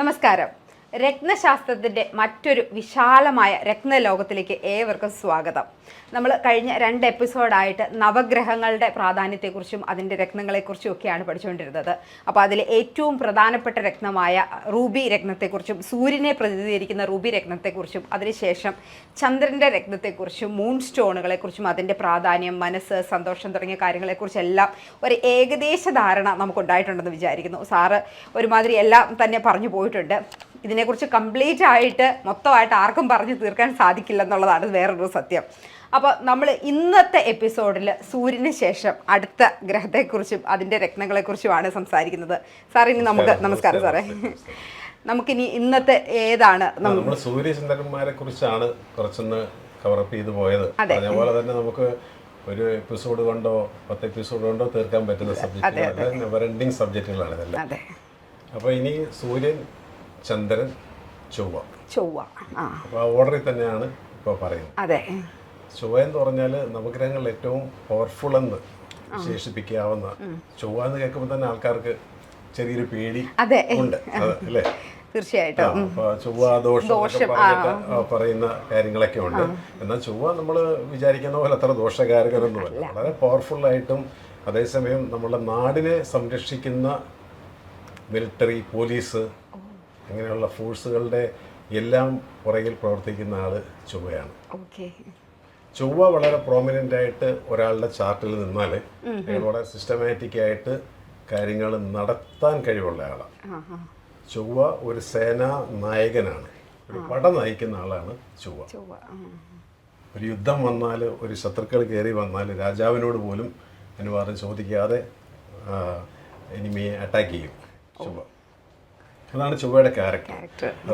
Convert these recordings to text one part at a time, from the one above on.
നമസ്കാരം. രത്നശാസ്ത്രത്തിന്റെ മറ്റൊരു വിശാലമായ രത്നലോകത്തിലേക്ക് ഏവർക്കും സ്വാഗതം. നമ്മൾ കഴിഞ്ഞ രണ്ട് എപ്പിസോഡായിട്ട് നവഗ്രഹങ്ങളുടെ പ്രാധാന്യത്തെക്കുറിച്ചും അതിന്റെ രത്നങ്ങളെക്കുറിച്ചും ഒക്കെയാണ് പഠിച്ചുകൊണ്ടിരുന്നത്. അപ്പോൾ അതിൽ ഏറ്റവും പ്രധാനപ്പെട്ട രത്നമായ റൂബി രത്നത്തെക്കുറിച്ചും സൂര്യനെ പ്രതിനിധീകരിക്കുന്ന റൂബി രത്നത്തെക്കുറിച്ചും അതിനുശേഷം ചന്ദ്രന്റെ രത്നത്തെക്കുറിച്ചും മൂൺ സ്റ്റോണുകളെക്കുറിച്ചും അതിന്റെ പ്രാധാന്യം മനസ്സ് സന്തോഷം തുടങ്ങിയ കാര്യങ്ങളെക്കുറിച്ചെല്ലാം ഒരു ഏകദേശ ധാരണ നമുക്കുണ്ടായിട്ടുണ്ടെന്ന് വിചാരിക്കുന്നു. സാറ് ഒരുമാതിരി എല്ലാം തന്നെ പറഞ്ഞു പോയിട്ടുണ്ട്. ഇതിനെക്കുറിച്ച് കംപ്ലീറ്റ് ആയിട്ട് മൊത്തമായിട്ട് ആർക്കും പറഞ്ഞു തീർക്കാൻ സാധിക്കില്ല എന്നുള്ളതാണ് വേറൊരു സത്യം. അപ്പോൾ നമ്മൾ ഇന്നത്തെ എപ്പിസോഡിൽ സൂര്യന് ശേഷം അടുത്ത ഗ്രഹത്തെക്കുറിച്ചും അതിന്റെ രത്നങ്ങളെക്കുറിച്ചുമാണ് സംസാരിക്കുന്നത്. സാർ ഇനി നമുക്ക് നമസ്കാരം സാറേ. നമുക്കിനി ഇന്നത്തെ ഏതാണ് നമ്മൾ സൂര്യചന്ദ്രന്മാരെ കുറിച്ചാണ് കുറച്ചൊന്ന് കവറപ്പ് ചെയ്ത് പോയത്. അതേപോലെ പോലെ തന്നെ നമുക്ക് ഒരു എപ്പിസോഡ് കൊണ്ടോ പത്ത് എപ്പിസോഡ് കൊണ്ടോ തീർക്കാൻ പറ്റുന്ന സബ്ജക്റ്റ് എൻഡിങ് സബ്ജക്റ്റുകളാണ് ഇതെല്ലാം. അപ്പോൾ ഇനി സൂര്യൻ ചന്ദ്രൻ ചൊവ്വ. ചൊവ്വ ആ. അപ്പോൾ ആ ഓർഡറിൽ തന്നെയാണ് ഇപ്പോൾ പറയുന്നത്. അതെ. ചൊവ്വ എന്ന് പറഞ്ഞാൽ നവഗ്രഹങ്ങളിൽ ഏറ്റവും പവർഫുൾ എന്ന് വിശേഷിപ്പിക്കാവുന്ന ചൊവ്വ എന്ന് കേൾക്കുമ്പോൾ തന്നെ ആൾക്കാർക്ക് ചെറിയൊരു പേടി ഉണ്ട്. അല്ലേ? തീർച്ചയായിട്ടും. ചൊവ്വ ദോഷം പറയുന്ന കാര്യങ്ങളൊക്കെ ഉണ്ട്. എന്നാൽ ചൊവ്വ നമ്മൾ വിചാരിക്കുന്ന പോലെ അത്ര ദോഷകാരകരൊന്നുമല്ല. വളരെ പവർഫുൾ ആയിട്ടും അതേസമയം നമ്മുടെ നാടിനെ സംരക്ഷിക്കുന്ന മിലിറ്ററി പോലീസ് അങ്ങനെയുള്ള ഫോഴ്സുകളുടെ എല്ലാം പുറകിൽ പ്രവർത്തിക്കുന്ന ആൾ ചൊവ്വയാണ്. ചൊവ്വ വളരെ പ്രോമിനന്റ് ആയിട്ട് ഒരാളുടെ ചാർട്ടിൽ നിന്നാൽ അയാൾ വളരെ സിസ്റ്റമാറ്റിക് ആയിട്ട് കാര്യങ്ങൾ നടത്താൻ കഴിവുള്ള ആളാണ് ചൊവ്വ ഒരു സേനാ നായകനാണ്. ഒരു പട നയിക്കുന്ന ആളാണ് ചൊവ്വ. ഒരു യുദ്ധം വന്നാൽ ഒരു ശത്രുക്കൾ കയറി വന്നാൽ രാജാവിനോട് പോലും അനുവാദം ചോദിക്കാതെ എനിമിയെ അറ്റാക്ക് ചെയ്യും. ചൊവ്വ. അതാണ് ചൊവ്വയുടെ ക്യാരക്ടർ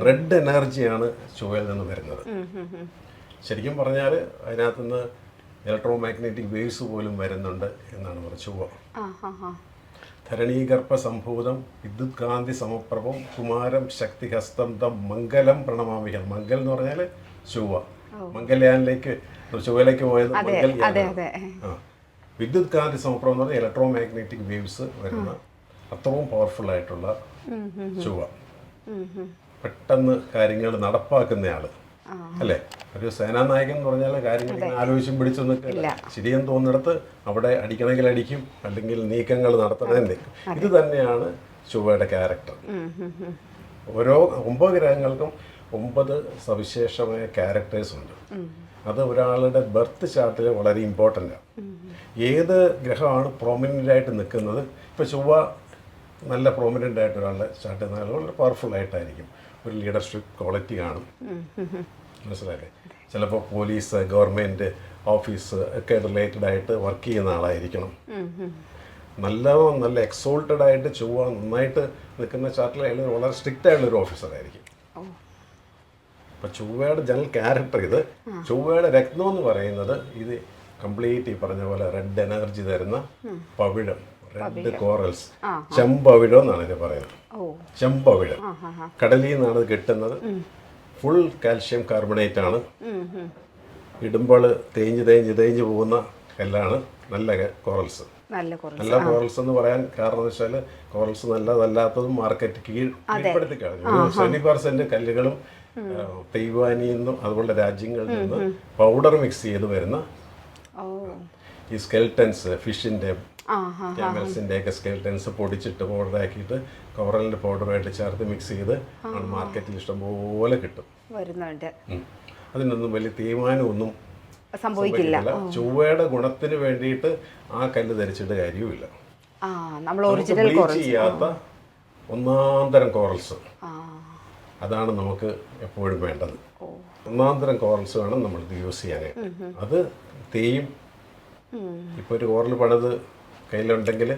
റെഡ് എനർജിയാണ് ചൊവ്വയിൽ നിന്ന് വരുന്നത്. ശരിക്കും പറഞ്ഞാൽ അതിനകത്ത് നിന്ന് ഇലക്ട്രോ മാഗ്നറ്റിക് വേവ്സ് പോലും വരുന്നുണ്ട് എന്നാണ് പറഞ്ഞത് ചൊവ്വ. ധരണീഗർഭ സംഭൂതം വിദ്യുത് കാന്തി സമപ്രഭം കുമാരം ശക്തിഹസ്തം തം മംഗലം പ്രണമാമികൾ മംഗൽ എന്ന് പറഞ്ഞാൽ ചൊവ്വ. മംഗൽയാനിലേക്ക് ചൊവ്വയിലേക്ക് പോയത് മംഗൽയാനാണ് ആ. വിദ്യുത് കാന്തി സമപ്രഭം എന്ന് പറഞ്ഞാൽ ഇലക്ട്രോ മാഗ്നറ്റിക് വേവ്സ് വരുന്ന അത്രയും പവർഫുൾ ആയിട്ടുള്ള ചൊവ്വ. പെട്ടെന്ന് കാര്യങ്ങൾ നടപ്പാക്കുന്നയാൾ. അല്ലേ? ഒരു സേനാനായകൻ എന്ന് പറഞ്ഞാൽ കാര്യങ്ങൾ ആലോചിച്ചും പിടിച്ചും നിൽക്കില്ല ശരിയെന്ന് തോന്നിടത്ത് അവിടെ അടിക്കണമെങ്കിൽ അടിക്കും അല്ലെങ്കിൽ നീക്കങ്ങൾ നടത്തണമെന്ന് നിൽക്കും. ഇത് തന്നെയാണ് ചൊവ്വയുടെ ക്യാരക്ടർ. ഓരോ ഒമ്പത് ഗ്രഹങ്ങൾക്കും ഒമ്പത് സവിശേഷമായ ക്യാരക്ടേഴ്സ് ഉണ്ട്. അത് ഒരാളുടെ ബർത്ത് ചാർട്ടിൽ വളരെ ഇമ്പോർട്ടന്റ് ആണ് ഏത് ഗ്രഹമാണ് പ്രോമിനന്റ് ആയിട്ട് നിൽക്കുന്നത്? ഇപ്പോൾ ചൊവ്വ നല്ല പ്രോമിനന്റ് ആയിട്ട് ഒരാളുടെ ചെയ്യുന്ന ആൾ വളരെ പവർഫുൾ ആയിട്ടായിരിക്കും. ഒരു ലീഡർഷിപ്പ് ക്വാളിറ്റി കാണും. മനസ്സിലായില്ലേ? ചിലപ്പോൾ പോലീസ് ഗവൺമെന്റ് ഓഫീസ് ഒക്കെ റിലേറ്റഡ് ആയിട്ട് വർക്ക് ചെയ്യുന്ന ആളായിരിക്കണം. നല്ല നല്ല എക്സോൾട്ടഡ് ആയിട്ട് ചൊവ്വ നന്നായിട്ട് നിൽക്കുന്ന ചാർട്ടിൽ അയാൾ വളരെ സ്ട്രിക്റ്റ് ആയിട്ടുള്ള ഒരു ഓഫീസറായിരിക്കും അപ്പം ചൊവ്വയുടെ ജനറൽ ക്യാരക്ടർ ഇത്. ചൊവ്വയുടെ രത്നം എന്ന് പറയുന്നത് ഇത് കംപ്ലീറ്റ് ഈ പറഞ്ഞ പോലെ റെഡ് എനർജി തരുന്ന പവിഴം. Red corals. ചെമ്പവിഴം എന്നാണ് ഇതിന് പറയുന്നത്. ചെമ്പവിഴം. കടലിൽ നിന്നാണ് ഇത് കിട്ടുന്നത്. ഫുൾ കാൽഷ്യം കാർബണേറ്റ് ആണ്. ഇടുമ്പോൾ തേഞ്ഞ് തേഞ്ഞ് തേഞ്ഞ് പോകുന്ന കല്ലാണ് നല്ല കോറൽസ്. നല്ല കോറൽസ്. എന്ന് പറയാൻ കാരണം എന്ന് വെച്ചാൽ കോറൽസ് നല്ലതല്ലാത്തതും മാർക്കറ്റ് കീഴ് കീഴ്പ്പെടുത്തി കഴിഞ്ഞു സെവന്റി പെർസെന്റ് കല്ലുകളും തെയ്വാനിൽ നിന്നും അതുപോലെ രാജ്യങ്ങളിൽ നിന്ന് പൗഡർ മിക്സ് ചെയ്ത് വരുന്ന ഈ സ്കെൽട്ടൻസ് ഫിഷിന്റെ ക്യാമൽസിന്റെ ഒക്കെ സ്കെൽറ്റൻസ് പൊടിച്ചിട്ട് പൗഡറാക്കിയിട്ട് കോറലിന്റെ പൗഡറുമായിട്ട് ചേർത്ത് മിക്സ് ചെയ്ത് മാർക്കറ്റിൽ ഇഷ്ടംപോലെ കിട്ടും. വരുന്നുണ്ട് അതിനൊന്നും വലിയ തീരുമാനമൊന്നും സംഭവിക്കില്ല. ചൊവ്വയുടെ ഗുണത്തിന് വേണ്ടിയിട്ട് ആ കല്ല് ധരിച്ചിട്ട് കാര്യവുമില്ല. നമ്മൾ ഒറിജിനൽ ചെയ്യാത്ത ഒന്നാം തരം കോറൽസ്. അതാണ് നമുക്ക് എപ്പോഴും വേണ്ടത്. ഒന്നാം തരം കോറൽസ് വേണം നമ്മൾ യൂസ് ചെയ്യാനായിട്ട്. അത് തേയും. ഇപ്പോൾ ഒരു കോറൽ പണിത് കയ്യിലുണ്ടെങ്കിൽ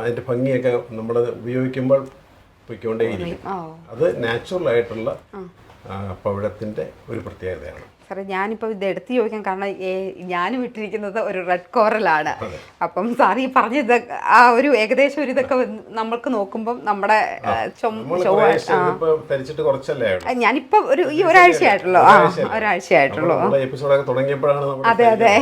അതിന്റെ ഭംഗിയൊക്കെ നമ്മൾ ഉപയോഗിക്കുമ്പോൾ പൊയ്ക്കൊണ്ടേയിരിക്കും. അത് നാച്ചുറൽ ആയിട്ടുള്ള പവിഴത്തിന്റെ ഒരു പ്രത്യേകതയാണ്. സാറേ ഞാനിപ്പോൾ ഇത് എടുത്ത് ചോദിക്കാം കാരണം ഞാനും ഇട്ടിരിക്കുന്നത് ഒരു റെഡ് കോറലാണ് അപ്പം സാർ ഈ പറഞ്ഞ ഇത് ആ ഒരു ഏകദേശം ഒരു ഇതൊക്കെ നമ്മൾക്ക് നോക്കുമ്പം നമ്മുടെ ധരിച്ചിട്ട് കുറച്ചല്ലേ ഞാനിപ്പോ ഒരു ഈ ഒരാഴ്ചയായിട്ടുള്ളൂ ആ? ഒരാഴ്ചയായിട്ടുള്ളൂ എപ്പിസോഡൊക്കെ തുടങ്ങിയപ്പോഴാണ് അതെ, അതെ.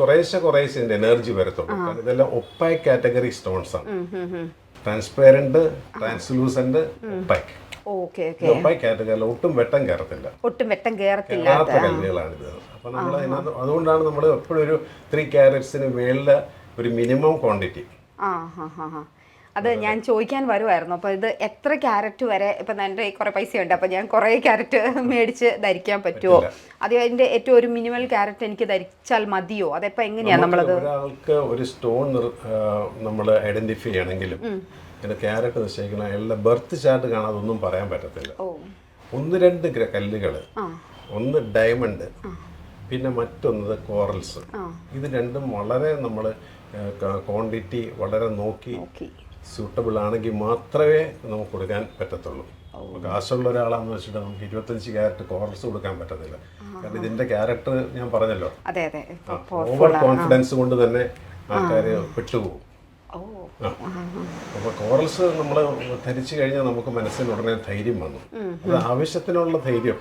കുറേശ്ശെ കുറേശ്ശെ എനർജി വരത്തുള്ളൂ. ഇതെല്ലാം ഒപ്പായ കാറ്റഗറി സ്റ്റോൺസ് ആണ്. Transparent translucent opaque okay okay. ഇത് ഒപ്പായി കയറ്റല്ല ഒട്ടും വെട്ടം കയറത്തില്ല ഒട്ടും വെട്ടം കയറത്തില്ല കയറാത്ത കല്ലുകളാണിത്. അപ്പൊ നമ്മൾ അതിനകത്ത് അതുകൊണ്ടാണ് നമ്മൾ എപ്പോഴും ഒരു ത്രീ ക്യാരറ്റ്സിന് മേളിൽ ഒരു മിനിമം ക്വാണ്ടിറ്റി ആ ഹാ ഹാ ഹാ അത് ഞാൻ ചോദിക്കാൻ വരുമായിരുന്നു അപ്പോൾ ഇത് എത്ര ക്യാരറ്റ് വരെ ഇപ്പം എന്റെ കുറെ പൈസയുണ്ട് അപ്പോൾ ഞാൻ കുറേ ക്യാരറ്റ് മേടിച്ച് ധരിക്കാൻ പറ്റുമോ അത് അതിന്റെ ഏറ്റവും ഒരു മിനിമൽ ക്യാരറ്റ് എനിക്ക് ധരിച്ചാൽ മതിയോ? അതെപ്പോ എങ്ങനെയാണ് നമ്മളത്? ഒരാൾക്ക് ഒരു സ്റ്റോൺ നമ്മൾ ഐഡന്റിഫൈ ചെയ്യണമെങ്കിലും പിന്നെ ക്യാരക്ടർ നിശ്ചയിക്കുന്ന അയാളുടെ ബർത്ത് ചാർട്ട് കാണാതെ ഒന്നും പറയാൻ പറ്റത്തില്ല. ഒന്ന് രണ്ട് കല്ലുകൾ ഒന്ന് ഡയമണ്ട് പിന്നെ മറ്റൊന്നത് കോറൽസ് ഇത് രണ്ടും വളരെ നമ്മൾ ക്വാണ്ടിറ്റി വളരെ നോക്കി സൂട്ടബിൾ ആണെങ്കിൽ മാത്രമേ നമുക്ക് കൊടുക്കാൻ പറ്റത്തുള്ളൂ. കാശുള്ള ഒരാളാന്ന് വെച്ചിട്ട് നമുക്ക് ഇരുപത്തഞ്ച് ക്യാരറ്റ് കോറൽസ് കൊടുക്കാൻ പറ്റത്തില്ല. കാരണം ഇതിന്റെ ക്യാരക്ടർ ഞാൻ പറഞ്ഞല്ലോ. ഓവർ കോൺഫിഡൻസ് കൊണ്ട് തന്നെ ആൾക്കാർ പെട്ടുപോകും. അപ്പോൾ കോറൽസ് നമ്മൾ ധരിച്ചു കഴിഞ്ഞാൽ നമുക്ക് മനസ്സിന് ഉടനെ ധൈര്യം വന്നു. അത് ആവശ്യത്തിനുള്ള ധൈര്യം.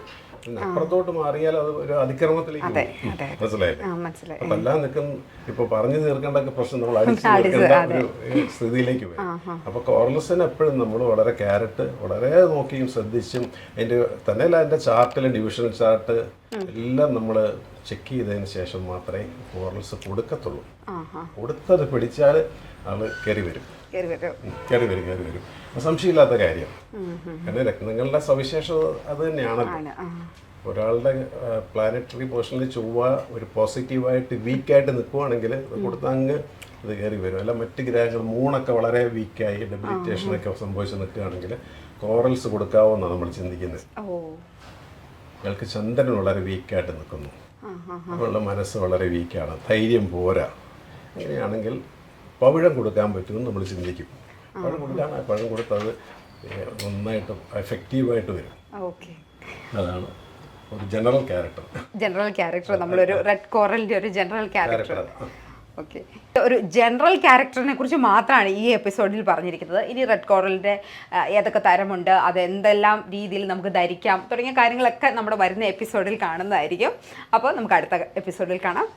അപ്പുറത്തോട്ട് മാറിയാൽ അത് ഒരു അതിക്രമത്തിലേക്ക്. മനസ്സിലായില്ലേ? എല്ലാം നിൽക്കുന്ന ഇപ്പൊ പറഞ്ഞു തീർക്കേണ്ട പ്രശ്നം നമ്മൾ അടിച്ചു തീർക്കേണ്ട ഒരു സ്ഥിതിയിലേക്ക് വരും. അപ്പൊ കോർലസിന് എപ്പോഴും നമ്മൾ വളരെ ക്യാരറ്റ് വളരെ നോക്കിയും ശ്രദ്ധിച്ചും അതിന്റെ തന്നെയല്ല അതിന്റെ ചാർട്ടിലെ ഡിവിഷണൽ ചാർട്ട് എല്ലാം നമ്മൾ ചെക്ക് ചെയ്തതിന് ശേഷം മാത്രമേ കോർലസ് കൊടുക്കത്തുള്ളൂ. കൊടുത്തത് പിടിച്ചാൽ ആൾ കയറി വരും. കയറി വരും. കയറി വരും കയറി വരും. സംശയമില്ലാത്ത കാര്യം. കാരണം രക്തങ്ങളുടെ സവിശേഷത അത് തന്നെയാണല്ലോ. ഒരാളുടെ പ്ലാനറ്ററി പൊസിഷനിൽ ചൊവ്വ ഒരു പോസിറ്റീവായിട്ട് വീക്കായിട്ട് നിൽക്കുവാണെങ്കിൽ കൊടുത്താൽ അങ്ങ് ഇത് കയറി വരും. അല്ല മറ്റ് ഗ്രഹങ്ങൾ മൂണൊക്കെ വളരെ വീക്കായി ഡെബിലിറ്റേഷനൊക്കെ സംഭവിച്ച് നിൽക്കുകയാണെങ്കിൽ കോറൽസ് കൊടുക്കാവുന്നാണ് നമ്മൾ ചിന്തിക്കുന്നത്. അയാൾക്ക് ചന്ദ്രൻ വളരെ വീക്കായിട്ട് നിൽക്കുന്നു. അവളുടെ മനസ്സ് വളരെ വീക്കാണ് ധൈര്യം പോരാ. അങ്ങനെയാണെങ്കിൽ പവിഴം കൊടുക്കാൻ പറ്റുമെന്ന് നമ്മൾ ചിന്തിക്കും. പഴം കൊടുക്കാൻ ആ പഴം കൊടുത്തത് നന്നായിട്ട് എഫക്റ്റീവായിട്ട് വരും. ഓക്കെ. അതാണ് ഒരു ജനറൽ ക്യാരക്ടർ ജനറൽ ക്യാരക്ടർ നമ്മളൊരു റെഡ് കോറലിന്റെ ഒരു ജനറൽ ക്യാരക്ടർ ക്യാരക്ടർ ഓക്കെ. ഒരു ജനറൽ ക്യാരക്ടറിനെ കുറിച്ച് മാത്രമാണ് ഈ എപ്പിസോഡിൽ പറഞ്ഞിരിക്കുന്നത്. ഇനി റെഡ് കോറലിന്റെ ഏതൊക്കെ തരമുണ്ട് അത് എന്തെല്ലാം രീതിയിൽ നമുക്ക് ധരിക്കാം തുടങ്ങിയ കാര്യങ്ങളൊക്കെ നമ്മുടെ വരുന്ന എപ്പിസോഡിൽ കാണുന്നതായിരിക്കും. അപ്പോൾ നമുക്ക് അടുത്ത എപ്പിസോഡിൽ കാണാം.